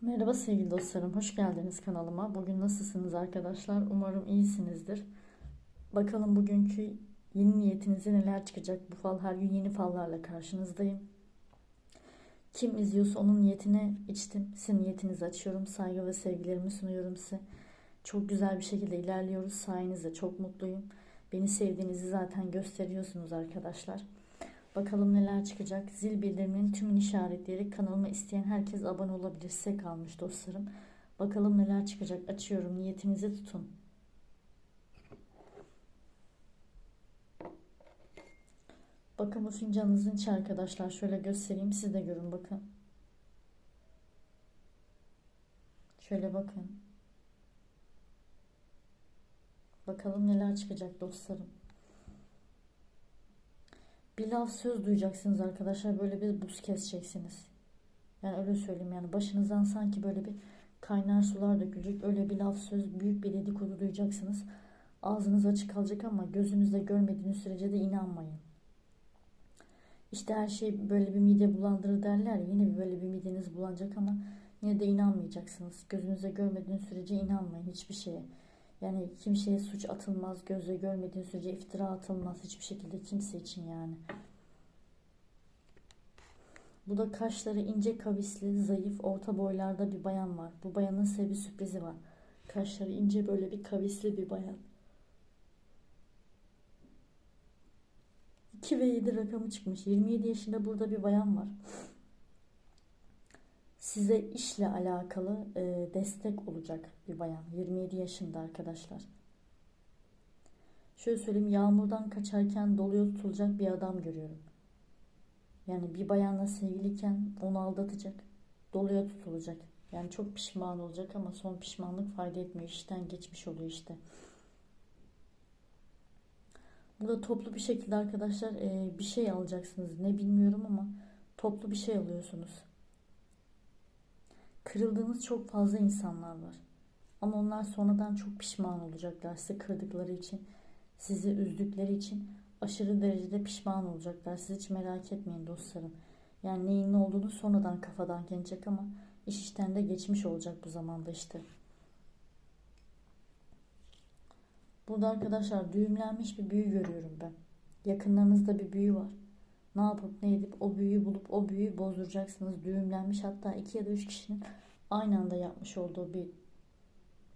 Merhaba sevgili dostlarım, hoş geldiniz kanalıma. Bugün nasılsınız arkadaşlar? Umarım iyisinizdir. Bakalım bugünkü yeni niyetinize neler çıkacak? Bu fal her gün yeni fallarla karşınızdayım. Kim izliyorsa onun niyetine içtim. Sizin niyetinizi açıyorum. Saygı ve sevgilerimi sunuyorum size. Çok güzel bir şekilde ilerliyoruz. Sayenizde çok mutluyum. Beni sevdiğinizi zaten gösteriyorsunuz arkadaşlar. Bakalım neler çıkacak. Zil bildiriminin tümünü işaretleyerek kanalıma isteyen herkes abone olabilir. Size kalmış dostlarım. Bakalım neler çıkacak. Açıyorum. Niyetinizi tutun. Bakın bu fincanınızın içi arkadaşlar. Şöyle göstereyim. Siz de görün bakın. Şöyle bakın. Bakalım neler çıkacak dostlarım. Bir laf söz duyacaksınız arkadaşlar. Böyle bir buz keseceksiniz. Yani öyle söyleyeyim yani başınızdan sanki böyle bir kaynar sular dökülecek. Öyle bir laf söz büyük bir dedikodu duyacaksınız. Ağzınız açık kalacak ama gözünüzde görmediğiniz sürece de inanmayın. İşte her şey böyle bir mide bulandırır derler. Yine bir böyle bir mideniz bulanacak ama yine de inanmayacaksınız. Gözünüzde görmediğiniz sürece inanmayın hiçbir şeye. Yani kimseye suç atılmaz, gözle görmediğin sürece iftira atılmaz hiçbir şekilde kimse için yani. Bu da kaşları ince kavisli, zayıf, orta boylarda bir bayan var. Bu bayanın size bir sürprizi var. Kaşları ince böyle bir kavisli bir bayan. 2 ve 7 rakamı çıkmış. 27 yaşında burada bir bayan var. Size işle alakalı e, destek olacak bir bayan. 27 yaşında arkadaşlar. Şöyle söyleyeyim yağmurdan kaçarken doluya tutulacak bir adam görüyorum. Yani bir bayanla sevgiliyken onu aldatacak. Doluya tutulacak. Yani çok pişman olacak ama son pişmanlık fayda etmiyor. İşten geçmiş oluyor işte. Burada toplu bir şekilde arkadaşlar e, bir şey alacaksınız. Ne bilmiyorum ama toplu bir şey alıyorsunuz. Kırıldığınız çok fazla insanlar var. Ama onlar sonradan çok pişman olacaklar sizi kırdıkları için, sizi üzdükleri için aşırı derecede pişman olacaklar. Siz hiç merak etmeyin dostlarım. Yani neyin ne olduğunu sonradan kafadan gelecek ama iş işten de geçmiş olacak bu zamanda işte. Burada arkadaşlar düğümlenmiş bir büyü görüyorum ben. Yakınlarınızda bir büyü var. Ne yapıp ne edip o büyüyü bulup o büyüyü bozduracaksınız. Düğümlenmiş hatta iki ya da üç kişinin aynı anda yapmış olduğu bir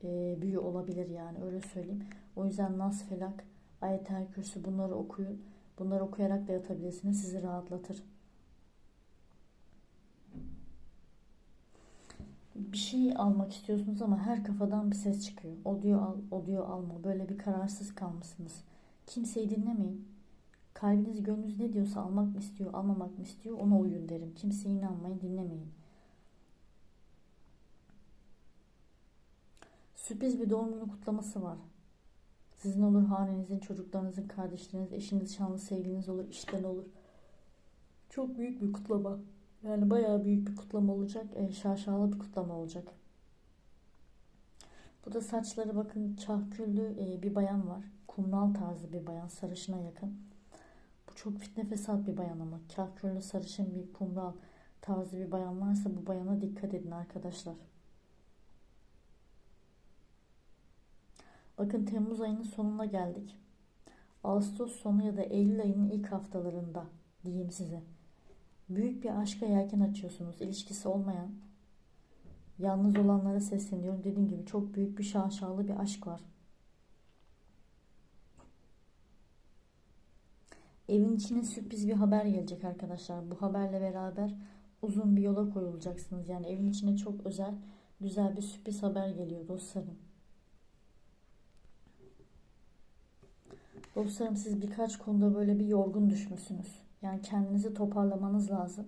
e, büyü olabilir yani öyle söyleyeyim. O yüzden Nas Felak, Ayet-el Kürsü bunları okuyun. Bunları okuyarak da yatabilirsiniz. Sizi rahatlatır. Bir şey almak istiyorsunuz ama her kafadan bir ses çıkıyor. O diyor al, o diyor alma. Böyle bir kararsız kalmışsınız. Kimseyi dinlemeyin. Kalbiniz, gönlünüz ne diyorsa almak mı istiyor, almamak mı istiyor ona uyun derim. Kimseye inanmayın, dinlemeyin. Sürpriz bir doğum günü kutlaması var. Sizin olur, hanenizin, çocuklarınızın, kardeşleriniz, eşiniz, şanlı sevgiliniz olur, işten olur. Çok büyük bir kutlama. Yani bayağı büyük bir kutlama olacak. E, şaşalı bir kutlama olacak. Bu da saçları bakın kahküllü e, bir bayan var. Kumral tarzı bir bayan, sarışına yakın. Çok fitne fesat bir bayan ama. Kahküllü sarışın bir kumral tarzı bir bayan varsa bu bayana dikkat edin arkadaşlar. Bakın Temmuz ayının sonuna geldik. Ağustos sonu ya da Eylül ayının ilk haftalarında diyeyim size. Büyük bir aşka yelken açıyorsunuz. İlişkisi olmayan, yalnız olanlara sesleniyorum. Dediğim gibi çok büyük bir şaşalı bir aşk var. Evin içine sürpriz bir haber gelecek arkadaşlar. Bu haberle beraber uzun bir yola koyulacaksınız. Yani evin içine çok özel, güzel bir sürpriz haber geliyor dostlarım. Dostlarım siz birkaç konuda böyle bir yorgun düşmüşsünüz. Yani kendinizi toparlamanız lazım.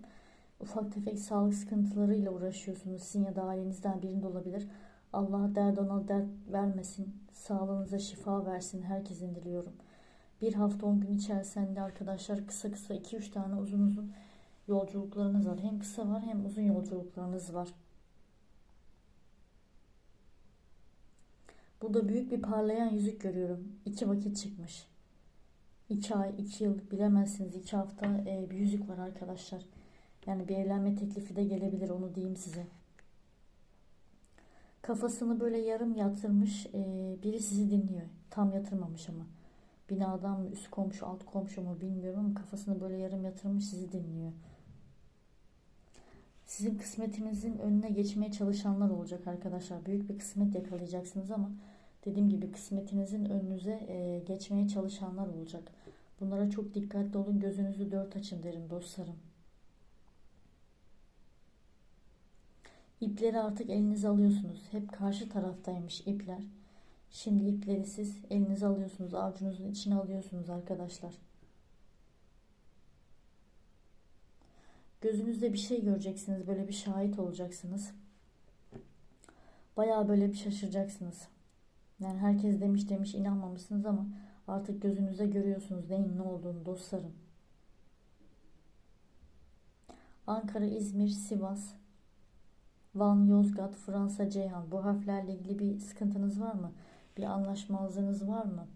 Ufak tefek sağlık sıkıntılarıyla uğraşıyorsunuz. Sizin ya da ailenizden birinde olabilir. Allah dert ona dert vermesin. Sağlığınıza şifa versin. Herkesin diliyorum. Bir hafta 10 gün içerisinde arkadaşlar kısa kısa 2-3 tane uzun uzun yolculuklarınız var. Hem kısa var hem uzun yolculuklarınız var. Burada büyük bir parlayan yüzük görüyorum. İki vakit çıkmış. 2 ay, 2 yıl bilemezsiniz. 2 hafta e, bir yüzük var arkadaşlar. Yani bir evlenme teklifi de gelebilir onu diyeyim size. Kafasını böyle yarım yatırmış e, biri sizi dinliyor. Tam yatırmamış ama. Binadan mı üst komşu alt komşu mu bilmiyorum ama kafasını böyle yarım yatırmış sizi dinliyor. Sizin kısmetinizin önüne geçmeye çalışanlar olacak arkadaşlar. Büyük bir kısmet yakalayacaksınız ama dediğim gibi kısmetinizin önünüze e, geçmeye çalışanlar olacak. Bunlara çok dikkatli olun. Gözünüzü dört açın derim dostlarım. İpleri artık elinize alıyorsunuz. Hep karşı taraftaymış ipler. Şimdi ipleri siz elinize alıyorsunuz. Avucunuzun içine alıyorsunuz arkadaşlar. Gözünüzde bir şey göreceksiniz. Böyle bir şahit olacaksınız. Bayağı böyle bir şaşıracaksınız. Yani herkes demiş demiş inanmamışsınız ama artık gözünüzde görüyorsunuz neyin ne olduğunu dostlarım. Ankara, İzmir, Sivas, Van, Yozgat, Fransa, Ceyhan. Bu harflerle ilgili bir sıkıntınız var mı? Bir anlaşmazlığınız var mı?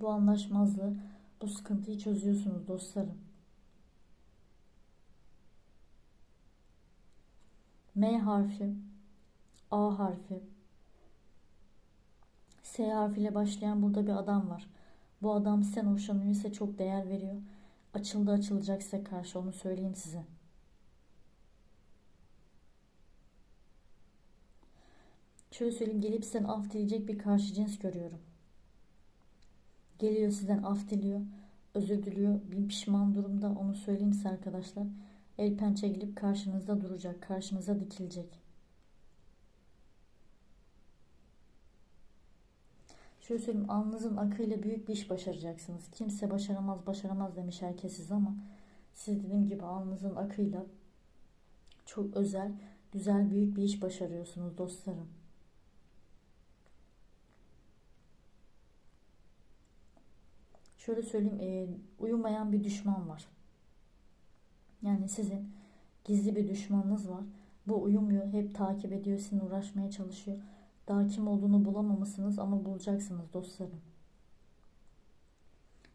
Bu anlaşmazlığı, bu sıkıntıyı çözüyorsunuz dostlarım. M harfi, A harfi, S harfiyle başlayan burada bir adam var. Bu adam sen hoşlanıyorsa çok değer veriyor. Açıldı açılacak size karşı onu söyleyeyim size. Şöyle söyleyeyim gelip sizden af dileyecek bir karşı cins görüyorum. Geliyor sizden af diliyor. Özür diliyor. Bir pişman durumda onu söyleyeyim size arkadaşlar. El pençe gelip karşınızda duracak. Karşınıza dikilecek. Şöyle söyleyeyim alnınızın akıyla büyük bir iş başaracaksınız. Kimse başaramaz başaramaz demiş herkes siz ama siz dediğim gibi alnınızın akıyla çok özel, güzel, büyük bir iş başarıyorsunuz dostlarım. Şöyle söyleyeyim, e, uyumayan bir düşman var. Yani sizin gizli bir düşmanınız var. Bu uyumuyor, hep takip ediyor, sizinle uğraşmaya çalışıyor. Daha kim olduğunu bulamamışsınız ama bulacaksınız dostlarım.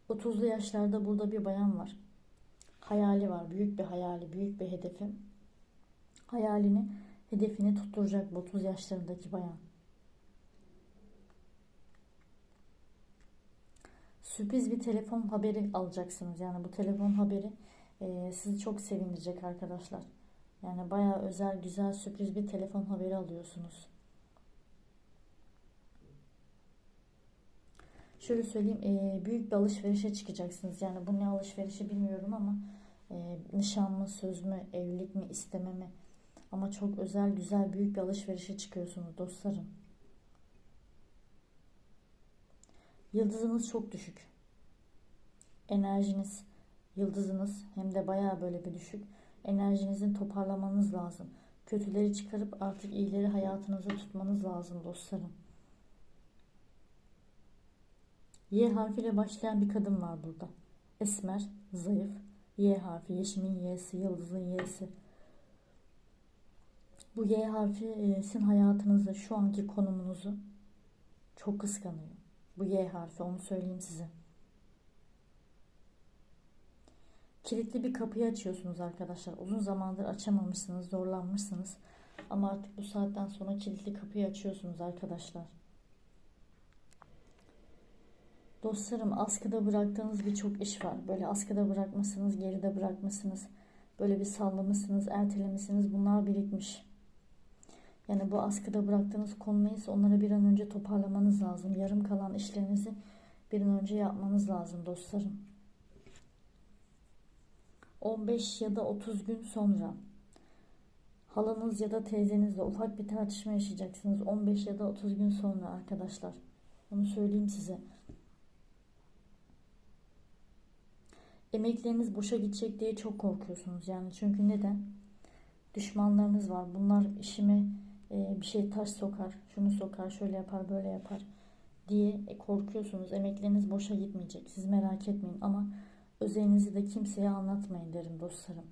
30'lu yaşlarda burada bir bayan var. Hayali var, büyük bir hayali, büyük bir hedefi. Hayalini, hedefini tutturacak bu 30 yaşlarındaki bayan. Sürpriz bir telefon haberi alacaksınız. Yani bu telefon haberi e, sizi çok sevindirecek arkadaşlar. Yani bayağı özel, güzel, sürpriz bir telefon haberi alıyorsunuz. Şöyle söyleyeyim, e, büyük bir alışverişe çıkacaksınız. Yani bu ne alışverişi bilmiyorum ama e, nişan mı, söz mü, evlilik mi, isteme mi? Ama çok özel, güzel, büyük bir alışverişe çıkıyorsunuz dostlarım. Yıldızınız çok düşük. Enerjiniz, yıldızınız hem de bayağı böyle bir düşük. Enerjinizin toparlamanız lazım. Kötüleri çıkarıp artık iyileri hayatınıza tutmanız lazım dostlarım. Y harfiyle başlayan bir kadın var burada. Esmer, zayıf. Y harfi, yeşimin Y'si, yıldızın Y'si. Bu Y harfi e, sizin hayatınızda şu anki konumunuzu çok kıskanıyor. Bu Y harfi onu söyleyeyim size. Kilitli bir kapıyı açıyorsunuz arkadaşlar. Uzun zamandır açamamışsınız, zorlanmışsınız. Ama artık bu saatten sonra kilitli kapıyı açıyorsunuz arkadaşlar. Dostlarım askıda bıraktığınız birçok iş var. Böyle askıda bırakmışsınız, geride bırakmışsınız. Böyle bir sallamışsınız, ertelemişsiniz. Bunlar birikmiş. Yani bu askıda bıraktığınız konu neyse onları bir an önce toparlamanız lazım. Yarım kalan işlerinizi bir an önce yapmanız lazım dostlarım. 15 ya da 30 gün sonra halanız ya da teyzenizle ufak bir tartışma yaşayacaksınız. 15 ya da 30 gün sonra arkadaşlar. Onu söyleyeyim size. Emekleriniz boşa gidecek diye çok korkuyorsunuz. Yani çünkü neden? Düşmanlarınız var. Bunlar işime e, bir şey taş sokar, şunu sokar, şöyle yapar, böyle yapar diye e, korkuyorsunuz. Emekleriniz boşa gitmeyecek. Siz merak etmeyin ama özelinizi de kimseye anlatmayın derim dostlarım.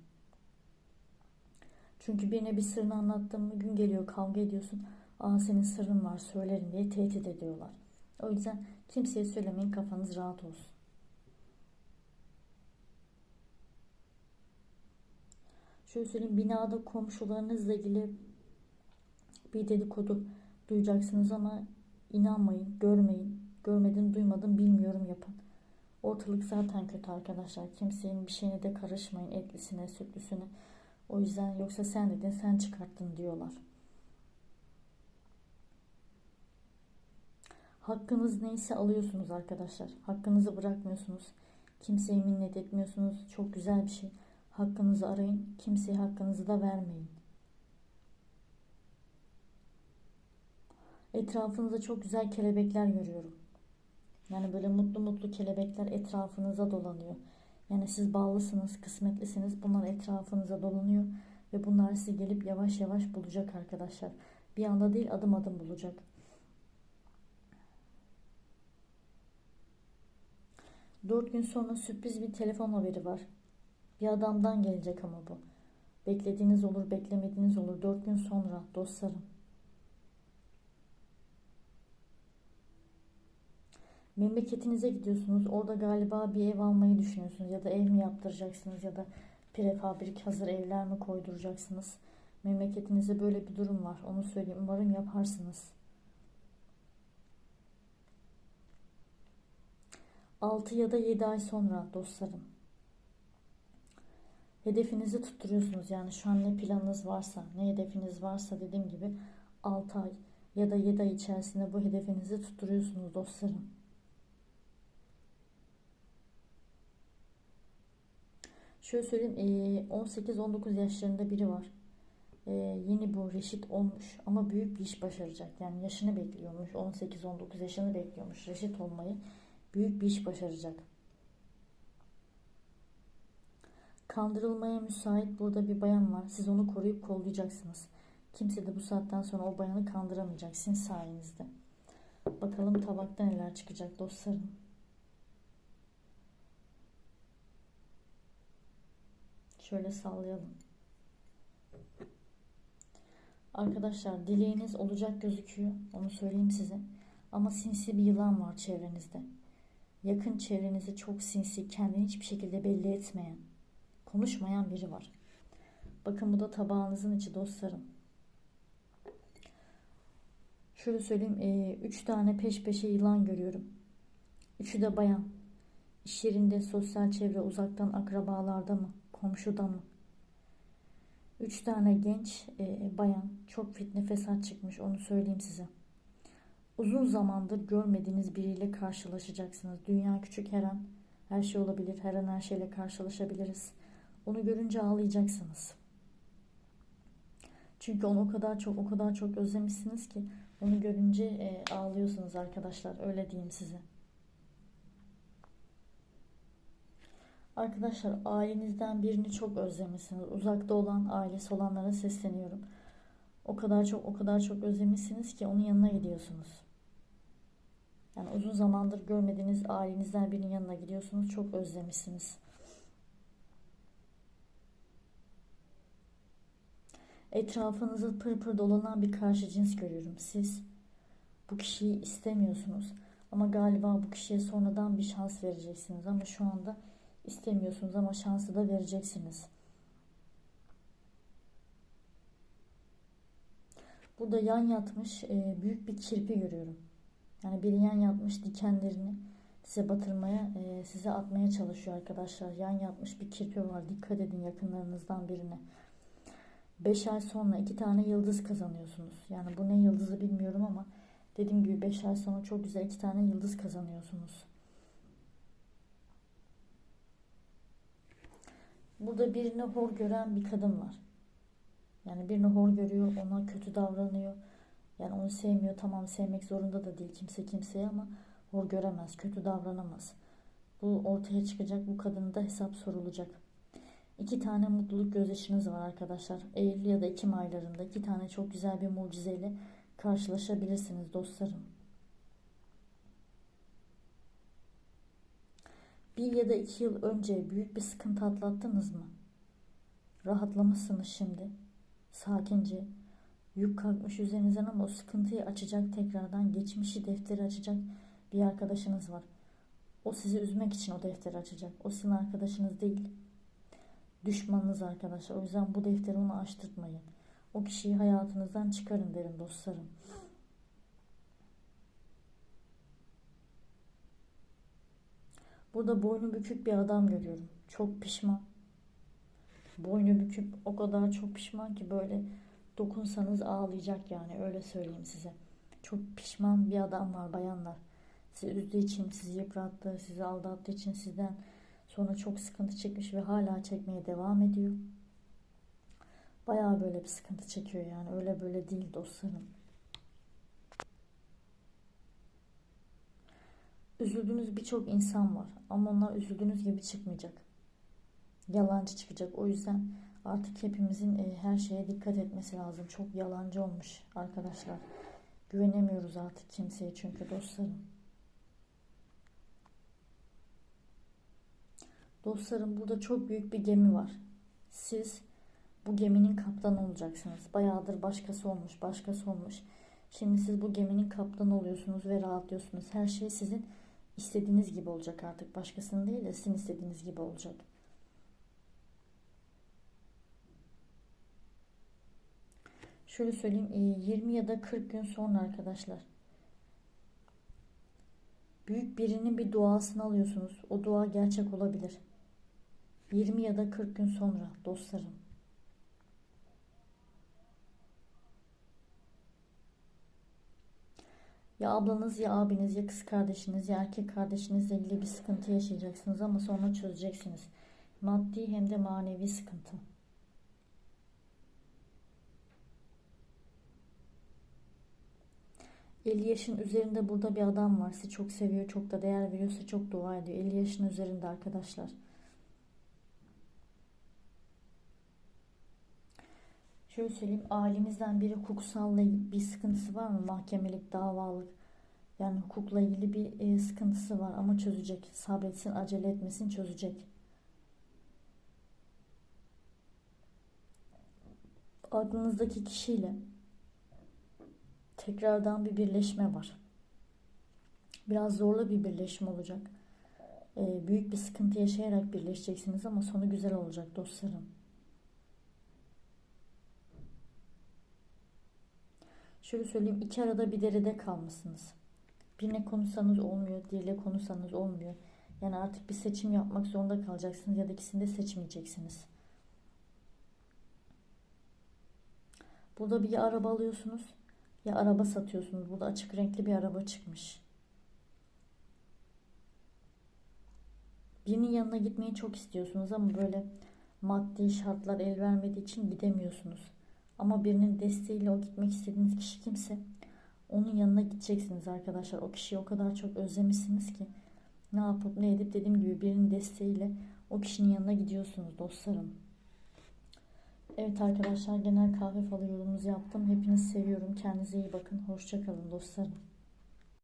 Çünkü birine bir sırrını anlattığım gün geliyor kavga ediyorsun. Aa senin sırrın var söylerim diye tehdit ediyorlar. O yüzden kimseye söylemeyin kafanız rahat olsun. Şöyle söyleyeyim binada komşularınızla ilgili bir dedikodu duyacaksınız ama inanmayın, görmeyin. Görmedim, duymadım, bilmiyorum yapın. Ortalık zaten kötü arkadaşlar. Kimsenin bir şeyine de karışmayın. Etlisine, sütlüsüne. O yüzden yoksa sen dedin, sen çıkarttın diyorlar. Hakkınız neyse alıyorsunuz arkadaşlar. Hakkınızı bırakmıyorsunuz. Kimseye minnet etmiyorsunuz. Çok güzel bir şey. Hakkınızı arayın. Kimseye hakkınızı da vermeyin. Etrafınızda çok güzel kelebekler görüyorum. Yani böyle mutlu mutlu kelebekler etrafınıza dolanıyor. Yani siz bağlısınız, kısmetlisiniz. Bunlar etrafınıza dolanıyor ve bunlar sizi gelip yavaş yavaş bulacak arkadaşlar. Bir anda değil adım adım bulacak. Dört gün sonra sürpriz bir telefon haberi var. Bir adamdan gelecek ama bu. Beklediğiniz olur, beklemediğiniz olur. Dört gün sonra dostlarım. Memleketinize gidiyorsunuz. Orada galiba bir ev almayı düşünüyorsunuz. Ya da ev mi yaptıracaksınız ya da prefabrik hazır evler mi koyduracaksınız. Memleketinizde böyle bir durum var. Onu söyleyeyim. Umarım yaparsınız. 6 ya da 7 ay sonra dostlarım. Hedefinizi tutturuyorsunuz. Yani şu an ne planınız varsa, ne hedefiniz varsa dediğim gibi 6 ay ya da 7 ay içerisinde bu hedefinizi tutturuyorsunuz dostlarım. Şöyle söyleyeyim 18-19 yaşlarında biri var. Yeni bu reşit olmuş ama büyük bir iş başaracak. Yani yaşını bekliyormuş. 18-19 yaşını bekliyormuş reşit olmayı. Büyük bir iş başaracak. Kandırılmaya müsait burada bir bayan var. Siz onu koruyup kollayacaksınız. Kimse de bu saatten sonra o bayanı kandıramayacak sizin sayenizde. Bakalım tabakta neler çıkacak dostlarım. Şöyle sallayalım. Arkadaşlar dileğiniz olacak gözüküyor. Onu söyleyeyim size. Ama sinsi bir yılan var çevrenizde. Yakın çevrenizi çok sinsi, kendini hiçbir şekilde belli etmeyen, konuşmayan biri var. Bakın bu da tabağınızın içi dostlarım. Şöyle söyleyeyim. E, üç tane peş peşe yılan görüyorum. Üçü de bayan. İş yerinde, sosyal çevre, uzaktan akrabalarda mı? Komşuda mı? Üç tane genç e, bayan. Çok fitne fesat çıkmış. Onu söyleyeyim size. Uzun zamandır görmediğiniz biriyle karşılaşacaksınız. Dünya küçük her an. Her şey olabilir. Her an her şeyle karşılaşabiliriz. Onu görünce ağlayacaksınız. Çünkü onu o kadar çok o kadar çok özlemişsiniz ki onu görünce e, ağlıyorsunuz arkadaşlar. Öyle diyeyim size. Arkadaşlar ailenizden birini çok özlemişsiniz. Uzakta olan ailesi olanlara sesleniyorum. O kadar çok o kadar çok özlemişsiniz ki onun yanına gidiyorsunuz. Yani uzun zamandır görmediğiniz ailenizden birinin yanına gidiyorsunuz. Çok özlemişsiniz. Etrafınızı pırpır dolanan bir karşı cins görüyorum. Siz bu kişiyi istemiyorsunuz. Ama galiba bu kişiye sonradan bir şans vereceksiniz. Ama şu anda istemiyorsunuz ama şansı da vereceksiniz. Burada yan yatmış e, büyük bir kirpi görüyorum. Yani biri yan yatmış dikenlerini size batırmaya, e, size atmaya çalışıyor arkadaşlar. Yan yatmış bir kirpi var. Dikkat edin yakınlarınızdan birine. 5 ay sonra iki tane yıldız kazanıyorsunuz. Yani bu ne yıldızı bilmiyorum ama dediğim gibi 5 ay sonra çok güzel iki tane yıldız kazanıyorsunuz. Burada birini hor gören bir kadın var. Yani birini hor görüyor, ona kötü davranıyor. Yani onu sevmiyor. Tamam sevmek zorunda da değil kimse kimseye ama hor göremez, kötü davranamaz. Bu ortaya çıkacak, bu kadının da hesap sorulacak. İki tane mutluluk gözyaşınız var arkadaşlar. Eylül ya da Ekim aylarında iki tane çok güzel bir mucizeyle karşılaşabilirsiniz dostlarım. Bir ya da iki yıl önce büyük bir sıkıntı atlattınız mı? Rahatlamışsınız şimdi. Sakince. Yük kalkmış üzerinizden ama o sıkıntıyı açacak tekrardan geçmişi defteri açacak bir arkadaşınız var. O sizi üzmek için o defteri açacak. O sizin arkadaşınız değil. Düşmanınız arkadaşlar. O yüzden bu defteri ona açtırtmayın. O kişiyi hayatınızdan çıkarın derim dostlarım. Burada boynu bükük bir adam görüyorum. Çok pişman. Boynu bükük o kadar çok pişman ki böyle dokunsanız ağlayacak yani öyle söyleyeyim size. Çok pişman bir adam var bayanlar. Sizi üzdüğü için, sizi yıprattı, sizi aldattığı için sizden sonra çok sıkıntı çekmiş ve hala çekmeye devam ediyor. Bayağı böyle bir sıkıntı çekiyor yani öyle böyle değil dostlarım. Üzüldüğünüz birçok insan var ama onlar üzüldüğünüz gibi çıkmayacak. Yalancı çıkacak. O yüzden artık hepimizin e, her şeye dikkat etmesi lazım. Çok yalancı olmuş arkadaşlar. Güvenemiyoruz artık kimseye çünkü dostlarım. Dostlarım burada çok büyük bir gemi var. Siz bu geminin kaptanı olacaksınız. Bayağıdır başkası olmuş, başkası olmuş. Şimdi siz bu geminin kaptanı oluyorsunuz ve rahatlıyorsunuz. Her şey sizin istediğiniz gibi olacak artık. Başkasının değil de sizin istediğiniz gibi olacak. Şöyle söyleyeyim 20 ya da 40 gün sonra arkadaşlar büyük birinin bir duasını alıyorsunuz. O dua gerçek olabilir. 20 ya da 40 gün sonra dostlarım. Ya ablanız ya abiniz ya kız kardeşiniz ya erkek kardeşinizle ilgili bir sıkıntı yaşayacaksınız ama sonra çözeceksiniz. Maddi hem de manevi sıkıntı. 50 yaşın üzerinde burada bir adam var. Sizi çok seviyor, çok da değer veriyor, size çok dua ediyor. 50 yaşın üzerinde arkadaşlar. Şöyle söyleyeyim, ailenizden biri hukuksalla bir sıkıntısı var mı? Mahkemelik, davalık. Yani hukukla ilgili bir e, sıkıntısı var ama çözecek. Sabretsin, acele etmesin, çözecek. Aklınızdaki kişiyle tekrardan bir birleşme var. Biraz zorlu bir birleşme olacak. Ee, büyük bir sıkıntı yaşayarak birleşeceksiniz ama sonu güzel olacak dostlarım. Şöyle söyleyeyim iki arada bir derede kalmışsınız. Birine konuşsanız olmuyor, diğeriyle konuşsanız olmuyor. Yani artık bir seçim yapmak zorunda kalacaksınız ya da ikisini de seçmeyeceksiniz. Burada bir araba alıyorsunuz ya araba satıyorsunuz. Burada açık renkli bir araba çıkmış. Birinin yanına gitmeyi çok istiyorsunuz ama böyle maddi şartlar el vermediği için gidemiyorsunuz. Ama birinin desteğiyle o gitmek istediğiniz kişi kimse onun yanına gideceksiniz arkadaşlar. O kişiyi o kadar çok özlemişsiniz ki ne yapıp ne edip dediğim gibi birinin desteğiyle o kişinin yanına gidiyorsunuz dostlarım. Evet arkadaşlar genel kahve falı yorumunuzu yaptım. Hepinizi seviyorum. Kendinize iyi bakın. Hoşçakalın dostlarım.